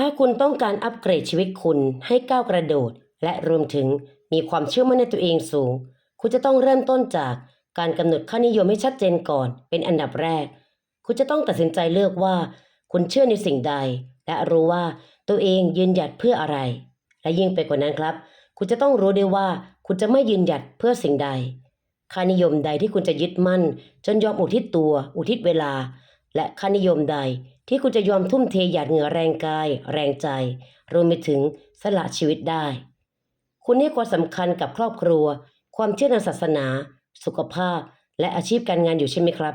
ถ้าคุณต้องการอัปเกรดชีวิตคุณให้ก้าวกระโดด และรวมถึงมีความเชื่อมั่นในตัวเองสูง คุณจะต้องเริ่มต้นจากการกำหนดค่านิยมให้ชัดเจนก่อน เป็นอันดับแรก คุณจะต้องตัดสินใจเลือกว่า คุณเชื่อในสิ่งใด และรู้ว่าตัวเองยืนหยัดเพื่ออะไร และยิ่งไปกว่านั้นครับ คุณจะต้องรู้ด้วยว่าคุณจะไม่ยืนหยัดเพื่อสิ่งใด ค่านิยมใดที่คุณจะยึดมั่น จนยอมอุทิศตัว อุทิศเวลา และค่านิยมใดที่คุณจะยอมทุ่มเทหยาดเหงื่อแรงกาย แรงใจ รวมไปถึงสละชีวิตได้ คุณให้ความสำคัญกับครอบครัว ความเชื่อในศาสนา สุขภาพ และอาชีพการงานอยู่ใช่ไหมครับ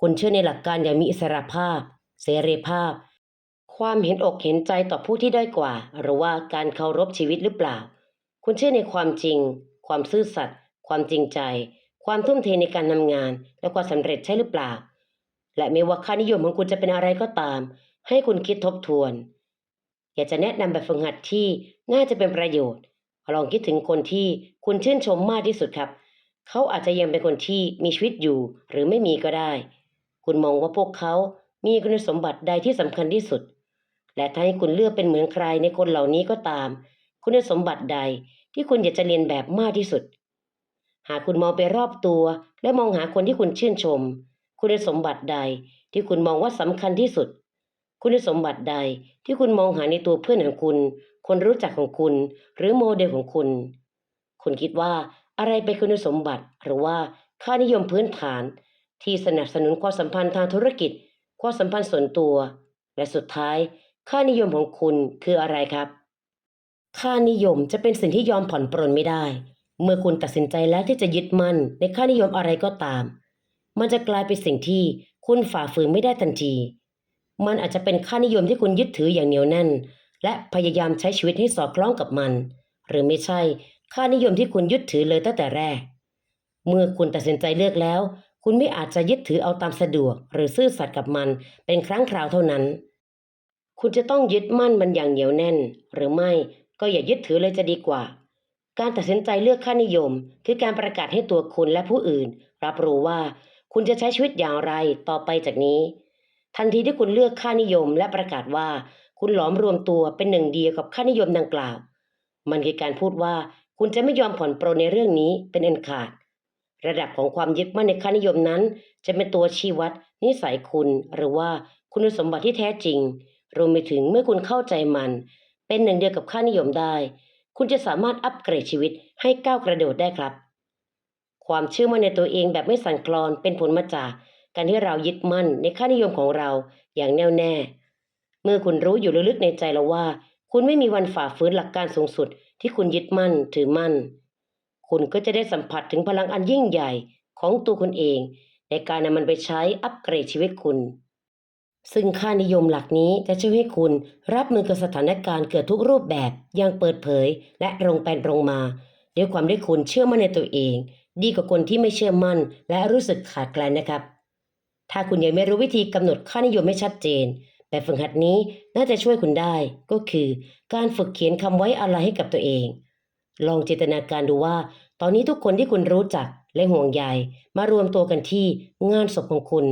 คุณเชื่อในหลักการอย่างมีอิสระภาพ เสรีภาพ ความเห็นอกเห็นใจต่อผู้ที่ด้อยกว่า หรือว่าการเคารพชีวิตหรือเปล่า คุณเชื่อในความจริง ความซื่อสัตย์ ความจริงใจ ความทุ่มเทในการทำงาน และความสำเร็จใช่หรือเปล่า และไม่ว่าค่านิยมของคุณจะเป็นอะไรก็ตาม ให้คุณคิดทบทวน อยากจะแนะนำแบบฝึกหัดที่น่าจะเป็นประโยชน์ ลองคิดถึงคนที่คุณชื่นชมมากที่สุดครับ เขาอาจจะยังเป็นคนที่มีชีวิตอยู่หรือไม่มีก็ได้ คุณมองว่าพวกเขามีคุณสมบัติใดที่สำคัญที่สุด และถ้าให้คุณเลือกเป็นเหมือนใครในคนเหล่านี้ก็ตาม คุณสมบัติใดที่คุณอยากจะเรียนแบบมากที่สุด หากคุณมองไปรอบตัว และมองหาคนที่คุณชื่นชม คุณสมบัติใดที่คุณมองว่าสำคัญที่สุด คุณสมบัติใดที่คุณมองหาในตัวเพื่อนของคุณ คนรู้จักของคุณ หรือโมเดลของคุณ คุณคิดว่าอะไรเป็นคุณสมบัติหรือว่าค่านิยมพื้นฐาน ที่สนับสนุนความสัมพันธ์ทางธุรกิจ ความสัมพันธ์ส่วนตัว และสุดท้าย ค่านิยมของคุณคืออะไรครับ ค่านิยมจะเป็นสิ่งที่ยอมผ่อนปรนไม่ได้ เมื่อคุณตัดสินใจแล้วที่จะยึดมั่นในค่านิยมอะไรก็ตาม มันจะกลายเป็นสิ่งที่คุณฝ่าฝืนไม่ได้ทันที มันอาจจะเป็นค่านิยมที่คุณยึดถืออย่างเหนียวแน่น และพยายามใช้ชีวิตให้สอดคล้องกับมัน หรือไม่ใช่ค่านิยมที่คุณยึดถือเลยตั้งแต่แรก เมื่อคุณตัดสินใจเลือกแล้ว คุณไม่อาจจะยึดถือเอาตามสะดวก หรือซื่อสัตย์กับมันเป็นครั้งคราวเท่านั้น คุณจะต้องยึดมั่นมันอย่างเหนียวแน่น หรือไม่ก็อย่ายึดถือเลยจะดีกว่า การตัดสินใจเลือกค่านิยม คือการประกาศให้ตัวคุณและผู้อื่น รับรู้ว่า คุณจะใช้ชีวิตอย่างไรต่อไปจากนี้ ทันทีที่คุณเลือกค่านิยมและประกาศว่า คุณหลอมรวมตัวเป็นหนึ่งเดียวกับค่านิยมดังกล่าว มันคือการพูดว่าคุณจะไม่ยอมผ่อนปรนในเรื่องนี้เป็นอันขาด ระดับของความยึดมั่นในค่านิยมนั้น จะเป็นตัวชี้วัดนิสัยคุณ หรือว่าคุณสมบัติที่แท้จริง รวมไปถึงเมื่อคุณเข้าใจมัน เป็นหนึ่งเดียวกับค่านิยมได้ คุณจะสามารถอัปเกรดชีวิตให้ก้าวกระโดดได้ครับ ความเชื่อมั่นในตัวเองแบบไม่สั่นคลอนเป็นผลมาจากการที่เรายึดมั่นในค่านิยมของเราอย่างแน่วแน่ เมื่อคุณรู้อยู่ลึกๆในใจแล้วว่า คุณไม่มีวันฝ่าฝืนหลักการสูงสุดที่คุณยึดมั่นถือมั่น คุณก็จะได้สัมผัสถึงพลังอันยิ่งใหญ่ของตัวคุณเอง ในการนำมันไปใช้อัปเกรดชีวิตคุณ ซึ่งค่านิยมหลักนี้จะช่วยให้คุณรับมือกับสถานการณ์เกิดทุกรูปแบบอย่างเปิดเผย และตรงไปตรงมา ด้วยความที่คุณเชื่อมั่นในตัวเอง ดีกว่าคนที่ไม่เชื่อมั่น และรู้สึกขาดแคลนนะครับ ถ้าคุณยังไม่รู้วิธีกำหนดค่านิยมให้ชัดเจน แบบฝึกหัดนี้น่าจะช่วยคุณได้ ก็คือ การฝึกเขียนคำไว้อะไรให้กับตัวเอง ลองจินตนาการดูว่า ตอนนี้ทุกคนที่คุณรู้จักและห่วงใยมารวมตัวกันที่งานศพของคุณ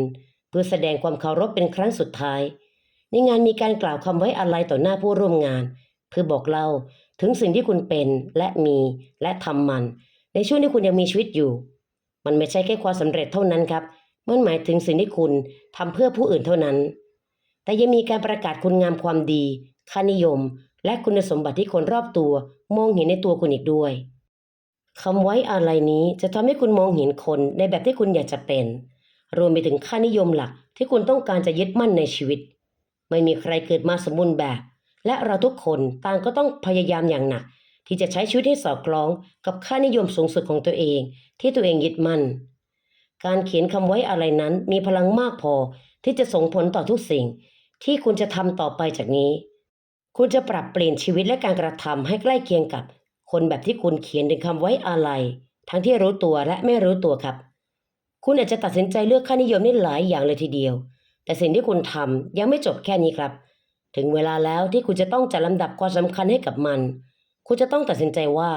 เพื่อแสดงความเคารพเป็นครั้งสุดท้าย ในงานมีการกล่าวคำไว้อะไรต่อหน้าผู้ร่วมงาน เพื่อบอกเล่าถึงสิ่งที่คุณเป็นและมีและทำมัน ในช่วงที่คุณยังมีชีวิตอยู่ มันไม่ใช่แค่ความสำเร็จเท่านั้นครับ มันหมายถึงสิ่งที่คุณทำเพื่อผู้อื่นเท่านั้น แต่ยังมีการประกาศคุณงามความดี ค่านิยม และคุณสมบัติที่คนรอบตัว มองเห็นในตัวคุณอีกด้วยคำไว้อะไรนี้จะทำให้คุณมองเห็นคนในแบบที่คุณอยากจะเป็น รวมไปถึงค่านิยมหลักที่คุณต้องการจะยึดมั่นในชีวิต ไม่มีใครเกิดมาสมบูรณ์แบบ และเราทุกคนต่างก็ต้องพยายามอย่างหนัก ที่จะใช้ชีวิตให้สอดคล้องกับค่านิยมสูงสุดของตัวเอง ที่ตัวเองยึดมั่น การเขียนคำไว้อะไรนั้นมีพลังมากพอที่จะส่งผลต่อทุกสิ่ง ที่คุณจะทำต่อไปจากนี้ คุณจะปรับเปลี่ยนชีวิตและการกระทำให้ใกล้เคียงกับ คนแบบที่คุณเขียนถึงคำไว้อะไร ทั้งที่รู้ตัวและไม่รู้ตัวครับ คุณอาจจะตัดสินใจเลือกค่านิยมได้หลายอย่างเลยทีเดียว แต่สิ่งที่คุณทำยังไม่จบแค่นี้ครับ ถึงเวลาแล้วที่คุณจะต้องจัดลำดับความสำคัญให้กับมัน คุณจะต้องตัดสินใจว่า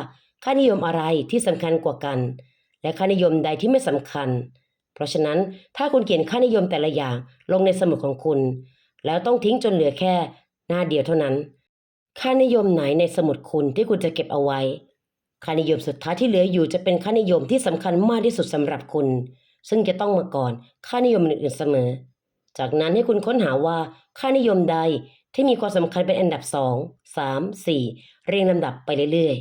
ค่านิยมอะไรที่สำคัญกว่ากัน และค่านิยมใดที่ไม่สำคัญ เพราะฉะนั้นถ้าคุณเขียนค่านิยมแต่ละอย่างลงในสมุดของคุณ แล้วต้องทิ้งจนเหลือแค่ หน้าเดียวเท่านั้น ค่านิยมไหนในสมุดคุณที่คุณจะเก็บเอาไว้ ค่านิยมสุดท้ายที่เหลืออยู่จะเป็นค่านิยมที่สำคัญมากที่สุดสำหรับคุณ ซึ่งจะต้องมาก่อนค่านิยมอื่นๆเสมอ จากนั้นให้คุณค้นหาว่าค่านิยมใด ที่มีความสำคัญเป็นอันดับ 2 3 4 เรียงลำดับไปเรื่อย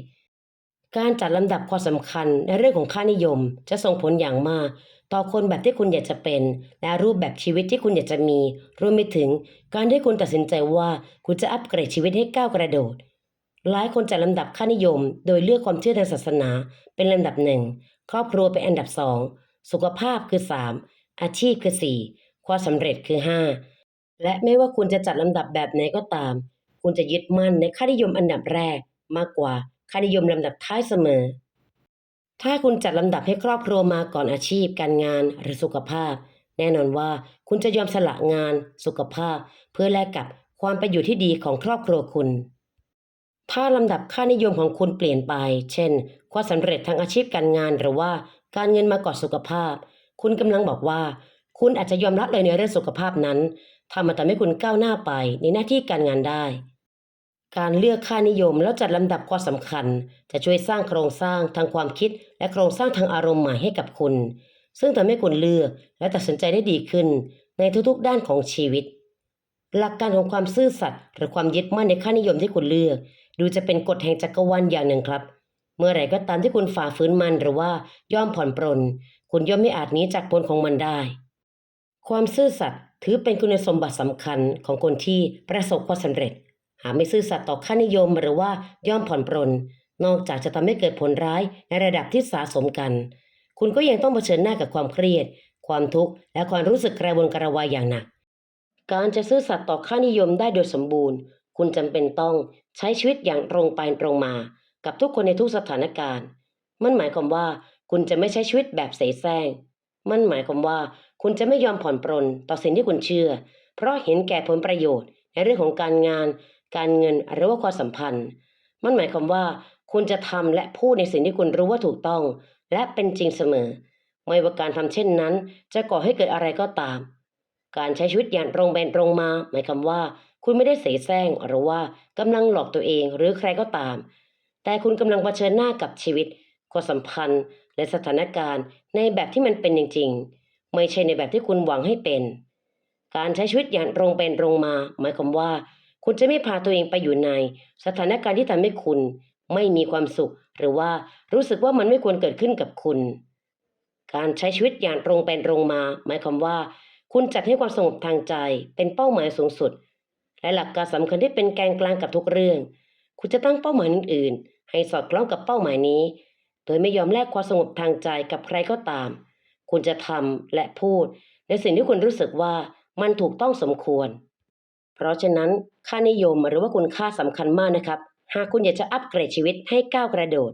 ๆ การจัดลำดับความสำคัญในเรื่องของค่านิยม จะส่งผลอย่างมากต่อคนแบบที่คุณอยากจะเป็น และรูปแบบชีวิตที่คุณอยากจะมี รวมไปถึงการที่คุณตัดสินใจว่าคุณจะอัปเกรดชีวิตให้ก้าวกระโดด หลายคนจัดลำดับค่านิยม โดยเลือกความเชื่อทางศาสนา เป็นลำดับหนึ่งครอบครัวเป็นอันดับสองสุขภาพคือ 3 อาชีพคือ 4 ความสำเร็จคือ 5 และไม่ว่าคุณจะจัดลำดับแบบไหนก็ตาม คุณจะยึดมั่นในค่านิยมอันดับแรกมากกว่าค่านิยมลำดับท้ายเสมอ ถ้าคุณจัดลำดับให้ครอบครัวมาก่อนอาชีพ การงานหรือสุขภาพ แน่นอนว่าคุณจะยอมสละงาน สุขภาพ เพื่อแลกกับความเป็นอยู่ที่ดีของครอบครัวคุณ ถ้าลำดับค่านิยมของคุณเปลี่ยนไป เช่น ความสำเร็จทางอาชีพการงานหรือว่าการเงินมาก่อนสุขภาพ คุณกำลังบอกว่า คุณอาจจะยอมรับเลยในเรื่องสุขภาพนั้น ทำมาทำให้คุณก้าวหน้าไปในหน้าที่การงานได้ การเลือกค่านิยมแล้วจัดลำดับความสำคัญ จะช่วยสร้างโครงสร้างทางความคิด และโครงสร้างทางอารมณ์ใหม่ให้กับคุณ ซึ่งทำให้คุณเลือกและตัดสินใจได้ดีขึ้น ในทุกๆด้านของชีวิต หลักการของความซื่อสัตย์หรือความยึดมั่นในค่านิยมที่คุณเลือก ดูจะเป็นกฎแห่งจักรวาลอย่างหนึ่งครับเมื่อไหร่ก็ตามที่คุณฝ่าฝืนมันหรือว่าย่อมผ่อนปรน คุณย่อมไม่อาจหนีจากผลของมันได้ ความซื่อสัตย์ ถือเป็นคุณสมบัติสำคัญของคนที่ประสบความสำเร็จ หากไม่ซื่อสัตย์ต่อค่านิยมหรือว่าย่อมผ่อนปรน นอกจากจะทำให้เกิดผลร้ายในระดับที่สะสมกัน คุณก็ยังต้องเผชิญหน้ากับความเครียด ความทุกข์และความรู้สึกกระวนกระวายอย่างหนัก การจะซื่อสัตย์ต่อค่านิยมได้โดยสมบูรณ์ คุณจำเป็นต้องใช้ชีวิตอย่างตรงไปตรงมา กับทุกคนในทุกสถานการณ์ มันหมายความว่าคุณจะไม่ใช้ชีวิตแบบเสแสร้งมันหมายความว่า คุณจะไม่ยอมผ่อนปรนต่อสิ่งที่คุณเชื่อ เพราะเห็นแก่ผลประโยชน์ ในเรื่องของการงาน การเงินหรือว่าความสัมพันธ์ มันหมายความว่า คุณจะทำและพูดในสิ่งที่คุณรู้ว่าถูกต้อง และเป็นจริงเสมอ ไม่ว่าการทำเช่นนั้น จะก่อให้เกิดอะไรก็ตาม การใช้ชีวิตอย่างตรงไปตรงมา หมายความว่า คุณไม่ได้เสแสร้งหรือว่ากำลังหลอกตัวเองหรือใครก็ตาม แต่คุณกำลังเผชิญหน้ากับชีวิตความสัมพันธ์ และสถานการณ์ในแบบที่มันเป็นจริงๆ ไม่ใช่ในแบบที่คุณหวังให้เป็น การใช้ชีวิตอย่างตรงไปตรงมา หมายความว่า คุณจะไม่พาตัวเองไปอยู่ใน สถานการณ์ที่ทำให้คุณ ไม่มีความสุข หรือว่ารู้สึกว่ามันไม่ควรเกิดขึ้นกับคุณ การใช้ชีวิตอย่างตรงไปตรงมา หมายความว่า คุณจัดให้ความสงบทางใจ เป็นเป้าหมายสูงสุด และหลักการสำคัญที่เป็นแกนกลางกับทุกเรื่อง คุณจะตั้งเป้าหมายอื่นๆให้สอดคล้องกับเป้าหมายนี้ โดยไม่ยอมแลกความสงบทางใจกับใครก็ตาม คุณจะทำและพูด ในสิ่งที่คุณรู้สึกว่ามันถูกต้องสมควร เพราะฉะนั้นค่านิยมหรือว่าคุณค่าสำคัญมากนะครับ หากคุณอยากจะอัปเกรดชีวิตให้ก้าวกระโดด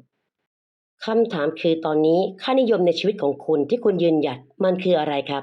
คำถามคือตอนนี้ค่านิยมในชีวิตของคุณที่คุณยืนหยัดมันคืออะไรครับ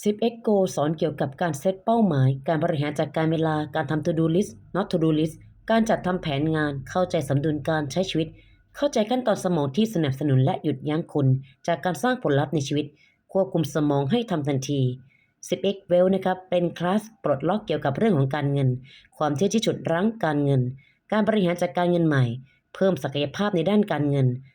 10x Go สอนเกี่ยวกับการเซตเป้าหมาย การบริหารจัดการเวลา การทำ to do list not to do list การจัดทำแผนงาน เข้าใจสมดุลการใช้ชีวิต เข้าใจขั้นตอนสมองที่สนับสนุนและหยุดยั้งคุณ จากการสร้างผลลัพธ์ในชีวิต ควบคุมสมองให้ทำทันที 10x Well นะครับ เป็นคลาสปลดล็อกเกี่ยวกับเรื่องของการเงิน ความเชื่อที่ฉุดรั้งการเงิน การบริหารจัดการเงินใหม่ เพิ่มศักยภาพในด้านการเงิน